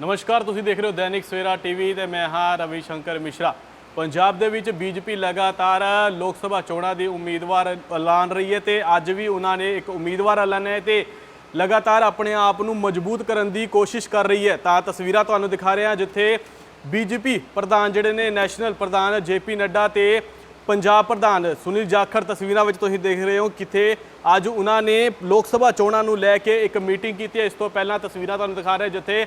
ਨਮਸਕਾਰ, ਤੁਸੀਂ ਦੇਖ ਰਹੇ ਹੋ ਦੈਨਿਕ ਸਵੇਰਾ ਟੀਵੀ ਤੇ ਮੈਂ ਹਾਂ ਰਵੀ ਸ਼ੰਕਰ ਮਿਸ਼ਰਾ। ਪੰਜਾਬ ਦੇ ਵਿੱਚ ਬੀਜੇਪੀ ਲਗਾਤਾਰ ਲੋਕ ਸਭਾ ਚੋਣਾਂ ਦੀ ਉਮੀਦਵਾਰ ਐਲਾਨ ਰਹੀ ਹੈ ਤੇ ਅੱਜ ਵੀ ਉਹਨਾਂ ਨੇ ਇੱਕ ਉਮੀਦਵਾਰ ਐਲਾਨਿਆ ਹੈ ਤੇ ਲਗਾਤਾਰ ਆਪਣੇ ਆਪ ਨੂੰ ਮਜ਼ਬੂਤ ਕਰਨ ਦੀ ਕੋਸ਼ਿਸ਼ ਕਰ ਰਹੀ ਹੈ। ਤਾਂ ਤਸਵੀਰਾਂ ਤੁਹਾਨੂੰ ਦਿਖਾ ਰਹੇ ਹਾਂ ਜਿੱਥੇ ਬੀਜੇਪੀ ਪ੍ਰਧਾਨ ਜਿਹੜੇ ਨੇ, ਨੈਸ਼ਨਲ ਪ੍ਰਧਾਨ ਜੇਪੀ ਨੱਡਾ ਤੇ ਪੰਜਾਬ ਪ੍ਰਧਾਨ ਸੁਨੀਲ ਜਾਖੜ ਤਸਵੀਰਾਂ ਵਿੱਚ ਤੁਸੀਂ ਦੇਖ ਰਹੇ ਹੋ ਕਿੱਥੇ ਅੱਜ ਉਹਨਾਂ ਨੇ ਲੋਕ ਸਭਾ ਚੋਣਾਂ ਨੂੰ ਲੈ ਕੇ ਇੱਕ ਮੀਟਿੰਗ ਕੀਤੀ ਹੈ। ਇਸ ਤੋਂ ਪਹਿਲਾਂ ਤਸਵੀਰਾਂ ਤੁਹਾਨੂੰ ਦਿਖਾ ਰਹੇ ਜਿੱਥੇ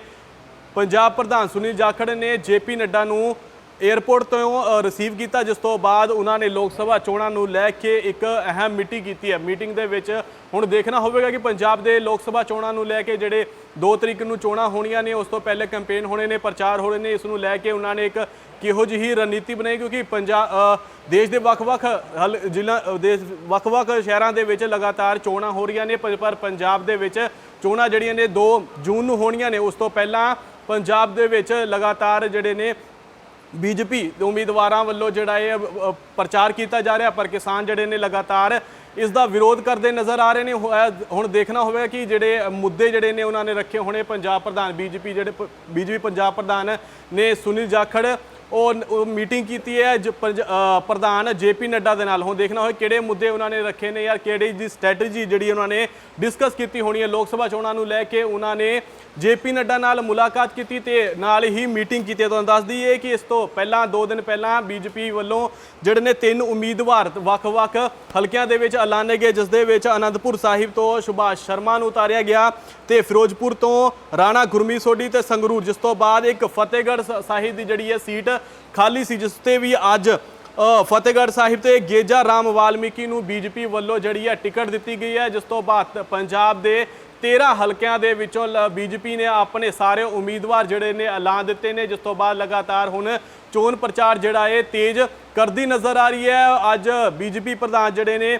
ਪੰਜਾਬ ਪ੍ਰਧਾਨ ਸੁਨੀਲ ਜਾਖੜ ਨੇ ਜੇਪੀ ਨੱਡਾ ਨੂੰ 에ਅਰਪੋਰਟ ਤੋਂ ਰਿਸੀਵ ਕੀਤਾ, ਜਿਸ ਤੋਂ ਬਾਅਦ ਉਹਨਾਂ ਨੇ ਲੋਕ ਸਭਾ ਚੋਣਾਂ ਨੂੰ ਲੈ ਕੇ ਇੱਕ ਅਹਿਮ ਮੀਟਿੰਗ ਕੀਤੀ ਹੈ। ਮੀਟਿੰਗ ਦੇ ਵਿੱਚ ਹੁਣ ਦੇਖਣਾ ਹੋਵੇਗਾ ਕਿ ਪੰਜਾਬ ਦੇ ਲੋਕ ਸਭਾ ਚੋਣਾਂ ਨੂੰ ਲੈ ਕੇ ਜਿਹੜੇ 2 ਤਰੀਕ ਨੂੰ ਚੋਣਾਂ ਹੋਣੀਆਂ ਨੇ, ਉਸ ਤੋਂ ਪਹਿਲੇ ਕੈਂਪੇਨ ਹੋਣੇ ਨੇ, ਪ੍ਰਚਾਰ ਹੋਣੇ ਨੇ, ਇਸ ਨੂੰ ਲੈ ਕੇ ਉਹਨਾਂ ਨੇ ਇੱਕ ਕਿਹੋ ਜਿਹੀ ਰਣਨੀਤੀ ਬਣਾਈ, ਕਿਉਂਕਿ ਪੰਜਾਬ ਦੇਸ਼ ਦੇ ਵੱਖ-ਵੱਖ ਹਲ- ਜ਼ਿਲ੍ਹਾ ਦੇਸ਼ ਵੱਖ-ਵੱਖ ਸ਼ਹਿਰਾਂ ਦੇ ਵਿੱਚ ਲਗਾਤਾਰ ਚੋਣਾਂ ਹੋ ਰਹੀਆਂ ਨੇ ਪਰ ਪਰ ਪੰਜਾਬ ਦੇ ਵਿੱਚ ਚੋਣਾਂ ਜਿਹੜੀਆਂ ਨੇ 2 ਜੂਨ ਨੂੰ ਹੋਣੀਆਂ ਨੇ, ਉਸ ਤੋਂ ਪਹਿਲਾਂ ਪੰਜਾਬ ਦੇ ਵਿੱਚ ਲਗਾਤਾਰ ਜਿਹੜੇ ਨੇ ਬੀਜੇਪੀ ਦੇ ਉਮੀਦਵਾਰਾਂ ਵੱਲੋਂ ਜਿਹੜਾ ਇਹ ਪ੍ਰਚਾਰ ਕੀਤਾ ਜਾ ਰਿਹਾ, ਪਰ ਕਿਸਾਨ ਜਿਹੜੇ ਨੇ ਲਗਾਤਾਰ ਇਸ ਦਾ ਵਿਰੋਧ ਕਰਦੇ ਨਜ਼ਰ ਆ ਰਹੇ ਨੇ। ਹੁਣ ਦੇਖਣਾ ਹੋਵੇਗਾ ਕਿ ਜਿਹੜੇ ਮੁੱਦੇ ਜਿਹੜੇ ਨੇ ਉਹਨਾਂ ਨੇ ਰੱਖੇ ਹੋਣੇ। ਪੰਜਾਬ ਪ੍ਰਧਾਨ, ਬੀਜੇਪੀ ਜਿਹੜੇ ਬੀਜੇਪੀ ਪੰਜਾਬ ਪ੍ਰਧਾਨ ਨੇ ਸੁਨੀਲ ਜਾਖੜ ਉਹ ਮੀਟਿੰਗ ਕੀਤੀ ਹੈ ਜ- ਪੰਜ- ਅ, ਪ੍ਰਧਾਨ ਜੇਪੀ ਨੱਡਾ ਦੇ ਨਾਲ ਹੁਣ ਦੇਖਣਾ ਹੋਏ ਕਿਹੜੇ ਮੁੱਦੇ ਉਹਨਾਂ ਨੇ ਰੱਖੇ ਨੇ ਯਾਰ ਕਿਹੜੀ ਜੀ ਸਟ੍ਰੈਟਜੀ ਜਿਹੜੀ ਉਹਨਾਂ ਨੇ ਡਿਸਕਸ ਕੀਤੀ ਹੋਣੀ ਹੈ ਲੋਕ ਸਭਾ ਚੋਣਾਂ ਨੂੰ ਲੈ ਕੇ ਉਹਨਾਂ ਨੇ ਜੇਪੀ ਨੱਡਾ ਨਾਲ ਮੁਲਾਕਾਤ ਕੀਤੀ ਤੇ ਨਾਲ ਹੀ ਮੀਟਿੰਗ ਕੀਤੀ ਹੈ। ਤੁਹਾਨੂੰ ਦੱਸ ਦਈਏ ਕਿ ਇਸ ਤੋਂ ਪਹਿਲਾਂ 2 ਦਿਨ ਪਹਿਲਾਂ ਬੀਜੇਪੀ ਵੱਲੋਂ ਜਿਹੜੇ ਨੇ ਤਿੰਨ ਉਮੀਦਵਾਰ ਵੱਖ-ਵੱਖ ਹਲਕਿਆਂ ਦੇ ਵਿੱਚ ਐਲਾਨੇ ਗਏ ਜਿਸ ਦੇ ਵਿੱਚ ਅਨੰਦਪੁਰ ਸਾਹਿਬ ਤੋਂ ਸੁਭਾਸ਼ ਸ਼ਰਮਾ ਨੂੰ ਉਤਾਰਿਆ ਗਿਆ ਤੇ ਫਿਰੋਜ਼ਪੁਰ ਤੋਂ ਰਾਣਾ ਗੁਰਮੀਤ ਸੋਢੀ ਤੇ ਸੰਗਰੂਰ ਜਿਸ ਤੋਂ ਬਾਅਦ ਇੱਕ ਫਤਿਹਗੜ੍ਹ ਸ- ਸਾਹਿਬ ਦੀ ਜਿਹੜੀ ਹੈ ਸੀਟ ਖਾਲੀ ਸੀ ਜਿਸ ਤੇ ਵੀ ਅੱਜ ਅ, ਫਤਿਹਗੜ੍ਹ ਸਾਹਿਬ ਤੇ ਗੇਜਾ ਰਾਮ ਵਾਲਮੀਕੀ ਨੂੰ ਬੀਜੇਪੀ ਵੱਲੋਂ ਜਿਹੜੀ ਹੈ ਟਿਕਟ ਦਿੱਤੀ ਗਈ ਹੈ ਜਿਸ ਤੋਂ ਬਾਅਦ ਪੰਜਾਬ ਦੇ 13 ਹਲਕਿਆਂ ਦੇ ਵਿੱਚੋਂ ਬੀਜੇਪੀ ਨੇ ਆਪਣੇ ਸਾਰੇ ਉਮੀਦਵਾਰ ਜਿਹੜੇ ਨੇ ਐਲਾਨ ਦਿੱਤੇ ਨੇ ਜਿਸ ਤੋਂ ਬਾਅਦ ਲਗਾਤਾਰ ਹੁਣ ਚੋਣ ਪ੍ਰਚਾਰ ਜਿਹੜਾ ਹੈ ਤੇਜ਼ ਕਰਦੀ ਨਜ਼ਰ ਆ ਰਹੀ ਹੈ। ਅੱਜ ਬੀਜੇਪੀ ਪ੍ਰਧਾਨ ਜਿਹੜੇ ਨੇ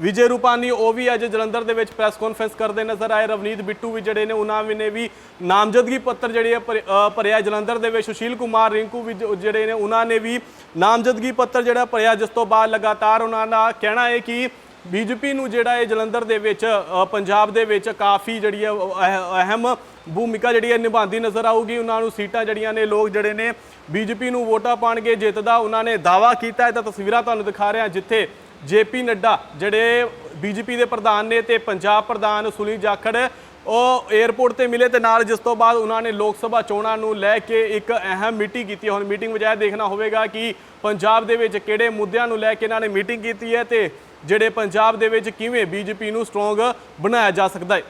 ਵਿਜੇ ਰੂਪਾਨੀ, ਉਹ ਵੀ ਅੱਜ ਜਲੰਧਰ ਦੇ ਵਿੱਚ ਪ੍ਰੈਸ ਕਾਨਫਰੰਸ ਕਰਦੇ ਨਜ਼ਰ ਆਏ। ਰਵਨੀਤ ਬਿੱਟੂ ਵੀ ਜਿਹੜੇ ਨੇ, ਉਹਨਾਂ ਵੀ ਨੇ ਵੀ ਨਾਮਜ਼ਦਗੀ ਪੱਤਰ ਜਿਹੜੇ ਆ ਭਰੇ- ਭਰਿਆ ਜਲੰਧਰ ਦੇ ਵਿੱਚ। ਸੁਸ਼ੀਲ ਕੁਮਾਰ, ਰਿੰਕੂ ਵੀ ਜਿਹੜੇ ਨੇ, ਉਹਨਾਂ ਨੇ ਵੀ ਨਾਮਜ਼ਦਗੀ ਪੱਤਰ ਜਿਹੜਾ ਭਰਿਆ ਜਿਸ ਤੋਂ ਬਾਅਦ ਲਗਾਤਾਰ ਉਹਨਾਂ ਦਾ ਕਹਿਣਾ ਹੈ ਕਿ ਬੀਜੇਪੀ ਨੂੰ ਜਿਹੜਾ ਹੈ ਜਲੰਧਰ ਦੇ ਵਿੱਚ ਪੰਜਾਬ ਦੇ ਵਿੱਚ ਕਾਫੀ ਜਿਹੜੀ ਹੈ ਅਹਿਮ ਭੂਮਿਕਾ ਜਿਹੜੀ ਹੈ ਨਿਭਾਉਂਦੀ ਨਜ਼ਰ ਆਊਗੀ। ਉਹਨਾਂ ਨੂੰ ਸੀਟਾਂ ਜਿਹੜੀਆਂ ਨੇ, ਲੋਕ ਜਿਹੜੇ ਨੇ ਬੀਜੇਪੀ ਨੂੰ ਵੋਟਾਂ ਪਾਣਗੇ ਜਿੱਤਦਾ ਉਹਨਾਂ ਨੇ ਦਾਵਾ ਕੀਤਾ ਹੈ। ਤਾਂ ਤਸਵੀਰਾਂ ਤੁਹਾਨੂੰ ਦਿਖਾ ਰਹੇ ਹਾਂ, ਜਿੱਥੇ ਜੇਪੀ ਨੱਡਾ, ਜਿਹੜੇ ਬੀਜੇਪੀ ਦੇ ਪ੍ਰਧਾਨ ਨੇ ਤੇ ਪੰਜਾਬ ਪ੍ਰਧਾਨ ਸੁਨੀਲ ਜਾਖੜ, ਉਹ 에ਅਰਪੋਰਟ ਤੇ ਮਿਲੇ ਤੇ ਨਾਲ ਜਿਸ ਤੋਂ ਬਾਅਦ ਉਹਨਾਂ ਨੇ ਲੋਕ ਸਭਾ ਚੋਣਾਂ ਨੂੰ ਲੈ ਕੇ ਇੱਕ ਅਹਿਮ ਮੀਟਿੰਗ ਕੀਤੀ ਹੈ। ਹੁਣ ਮੀਟਿੰਗ ਵਜਾਏ ਦੇਖਣਾ ਹੋਵੇਗਾ ਕਿ ਪੰਜਾਬ ਦੇ ਵਿੱਚ ਕਿਹੜੇ ਮੁੱਦਿਆਂ ਨੂੰ ਲੈ ਕੇ ਇਹਨਾਂ ਨੇ ਮੀਟਿੰਗ ਕੀਤੀ ਹੈ ਤੇ ਜਿਹੜੇ ਪੰਜਾਬ ਦੇ ਵਿੱਚ ਕਿਵੇਂ ਬੀਜੇਪੀ ਨੂੰ ਸਟਰੋਂਗ ਬਣਾਇਆ ਜਾ ਸਕਦਾ ਹੈ